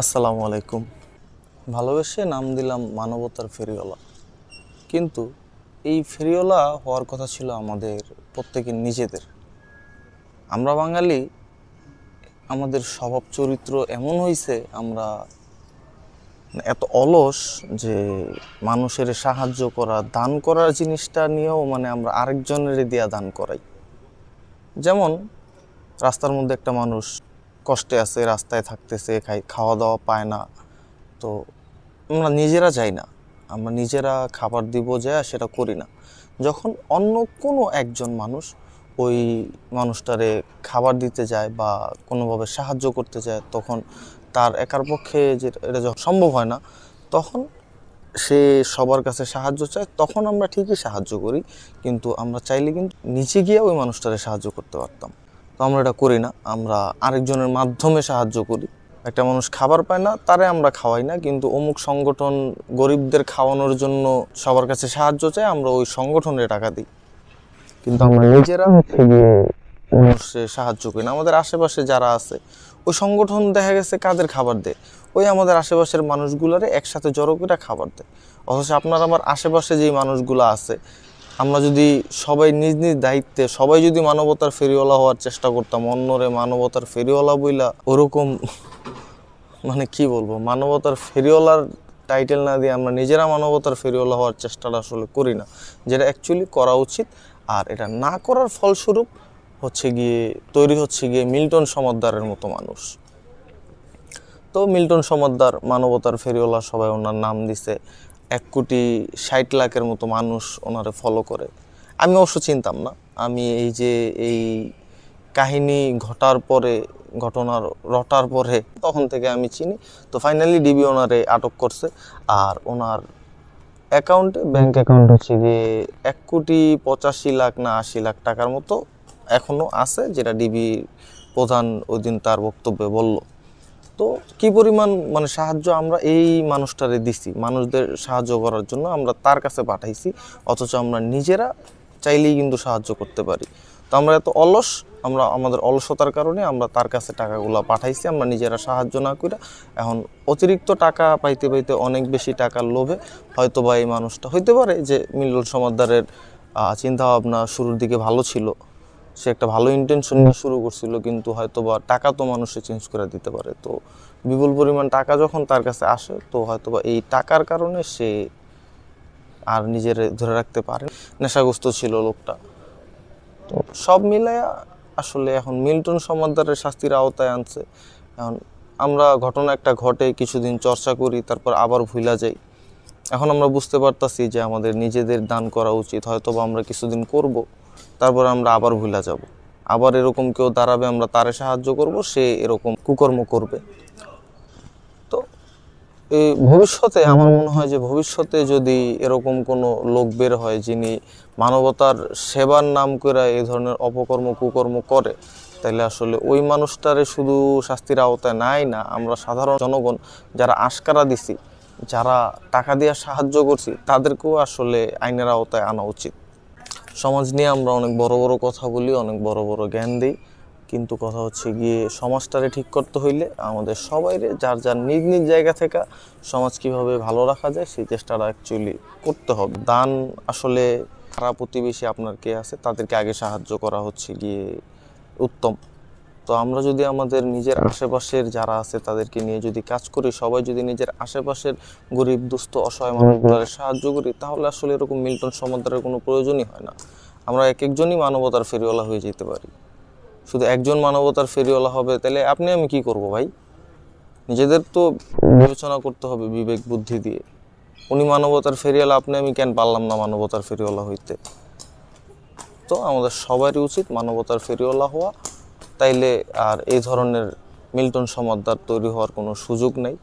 আসসালামু আলাইকুম। ভালোবেসে নাম দিলাম মানবতার ফেরিওয়ালা। কিন্তু এই ফেরিওয়ালা হওয়ার কথা ছিল আমাদের প্রত্যেকের নিজেদের। আমরা বাঙালি, আমাদের স্বভাব চরিত্র এমন হয়েছে আমরা এত অলস যে মানুষের সাহায্য করা, দান করার জিনিসটা নিয়েও মানে আমরা আরেকজনের দিয়া দান করাই। যেমন রাস্তার মধ্যে একটা মানুষ কষ্টে আছে, রাস্তায় থাকতেছে, খাই খাওয়া দাওয়া পায় না। তো আমরা নিজেরা যাই না। আমরা নিজেরা খাবার দিব যা সেটা করি না। যখন অন্য কোনো একজন মানুষ ওই মানুষটারে খাবার দিতে যায় বা কোনোভাবে সাহায্য করতে যায়, তখন তার একার পক্ষে যে এটা যখন সম্ভব হয় না, তখন সে সবার কাছে সাহায্য চায়, তখন আমরা ঠিকই সাহায্য করি। কিন্তু আমরা চাইলে কিন্তু নিচে গিয়ে ওই মানুষটারে সাহায্য করতে পারতাম। তো আমরা এটা করি না। আমরা আরেকজনের মাধ্যমে সাহায্য করি। একটা মানুষ খাবার পায় না তারে আমরা খাওয়াই না কিন্তু অমুক সংগঠন গরিবদের খাওয়ানোর জন্য সবার কাছে সাহায্য চাই আমরা ওই সংগঠনে টাকা দিই। কিন্তু আমরা নিজেরা হচ্ছে গিয়ে সাহায্য করি না। আমাদের আশেপাশে যারা আছে ওই সংগঠন দেখা গেছে কাদের খাবার দেয়? ওই আমাদের আশেপাশের মানুষগুলারে একসাথে জড়ো করে খাবার দেয়। অথচ আপনার আমার আশেপাশে যেই মানুষগুলো আছে আমরা যদি সবাই নিজ নিজ দায়িত্বে, সবাই যদি মানবতার ফেরিওয়ালা হওয়ার চেষ্টা করতাম, অন্যরে মানবতার ফেরিওয়ালা বইলা ওরকম মানে কি বলব, মানবতার ফেরিওয়ালার টাইটেল না দিয়ে আমরা নিজেরা মানবতার ফেরিওয়ালা হওয়ার চেষ্টাটা আসলে করি না। যেটা অ্যাকচুয়ালি করা উচিত, আর এটা না করার ফলস্বরূপ হচ্ছে গিয়ে, তৈরি হচ্ছে গিয়ে মিল্টন সমাদ্দারের মতো মানুষ। তো মিল্টন সমাদ্দার মানবতার ফেরিওয়ালা সবাই ওনার নাম দিছে। এক কোটি ষাট লাখের মতো মানুষ ওনারে ফলো করে। আমি অবশ্য চিনতাম না। আমি এই যে এই কাহিনী ঘটার পরে, ঘটনার রটার পরে তখন থেকে আমি চিনি। তো ফাইনালি ডিবি ওনারে আটক করছে। আর ওনার অ্যাকাউন্টে ব্যাংক অ্যাকাউন্ট হচ্ছে গিয়ে এক কোটি পঁচাশি লাখ না আশি লাখ টাকার মতো এখনও আছে, যেটা ডিবি প্রধান ওই দিন তার বক্তব্যে বলল। তো কি পরিমাণ মানে সাহায্য আমরা এই মানুষটারে দিছি? মানুষদের সাহায্য করার জন্য আমরা তার কাছে পাঠাইছি, অথচ আমরা নিজেরা চাইলেই কিন্তু সাহায্য করতে পারি। তো আমরা এত অলস, আমরা আমাদের অলসতার কারণে আমরা তার কাছে টাকাগুলো পাঠাইছি, আমরা নিজেরা সাহায্য না করে এখন অতিরিক্ত টাকা পাইতে পাইতে অনেক বেশি টাকার লোভে হয়তো বা এই মানুষটা, হইতে পারে যে মিলন সমাদ্দারের চিন্তাভাবনা শুরুর দিকে ভালো ছিল। সে একটা ভালো ইন্টেনশন নিয়ে শুরু করছিল, কিন্তু হয়তো বা টাকা তো মানুষে চেঞ্জ করে দিতে পারে। তো বিপুল পরিমাণ টাকা যখন তার কাছে আসে, তো হয়তো বা এই টাকার কারণে সে আর নিজের ধরে রাখতে পারে, নেশাগ্রস্ত ছিল লোকটা। তো সব মিলাইয়া আসলে এখন মিল্টন সমাদ্দারের শাস্তির আওতায় আনছে। এখন আমরা ঘটনা একটা ঘটে, কিছুদিন চর্চা করি, তারপর আবার ভুলা যাই। এখন আমরা বুঝতে পারতাছি যে আমাদের নিজেদের দান করা উচিত হয়তো বা আমরা কিছুদিন করব। তারপর আমরা আবার ভুলা যাব। আবার এরকম কেউ দাঁড়াবে, আমরা তারে সাহায্য করব, সে এরকম কুকর্ম করবে। তো এই ভবিষ্যতে আমার মনে হয় যে ভবিষ্যতে যদি এরকম কোনো লোক বের হয় যিনি মানবতার সেবার নাম করে এই ধরনের অপকর্ম, কুকর্ম করে, তাহলে আসলে ওই মানুষটারে শুধু শাস্তির আওতায় নাই না, আমরা সাধারণ জনগণ যারা আশকারা দিছি, যারা টাকা দিয়ে সাহায্য করছি, তাদেরকেও আসলে আইনের আওতায় আনা উচিত। সমাজ নিয়ে আমরা অনেক বড় বড় কথা বলি, অনেক বড় বড় জ্ঞান দিই। কিন্তু কথা হচ্ছে গিয়ে সমাজটারে ঠিক করতে হইলে আমাদের সবাইরে যার যার নিজ নিজ জায়গা থেকে সমাজ কীভাবে ভালো রাখা যায়, সেই চেষ্টাটা অ্যাকচুয়ালি করতে হবে। দান আসলে খারাপ প্রতিবেশী আপনার কে আছে, তাদেরকে আগে সাহায্য করা হচ্ছে গিয়ে উত্তম। তো আমরা যদি আমাদের নিজের আশেপাশের যারা আছে তাদেরকে নিয়ে যদি কাজ করি সবাই যদি নিজের আশেপাশের গরিব দুস্থ অসহায় মানুষগুলোর সাহায্য করি তাহলে আসলে এরকম মিল্টন সমাদারের কোনো প্রয়োজনই হয় না। আমরা এক একজনই মানবতার ফেরিওয়ালা হয়ে যেতে পারি। শুধু একজন মানবতার ফেরিওয়ালা হবে তাহলে আপনি আমি কি করব ভাই? নিজেদের তো বিবেচনা করতে হবে বিবেক বুদ্ধি দিয়ে। উনি মানবতার ফেরিওয়ালা আপনি আমি কেন পারলাম না মানবতার ফেরিওয়ালা হইতে? তো আমাদের সবারই উচিত মানবতার ফেরিওয়ালা হওয়া তাইলে আর এই ধরনের মিল্টন সমদ্দার তৈরি হওয়ার কোনো সুযোগ নেই।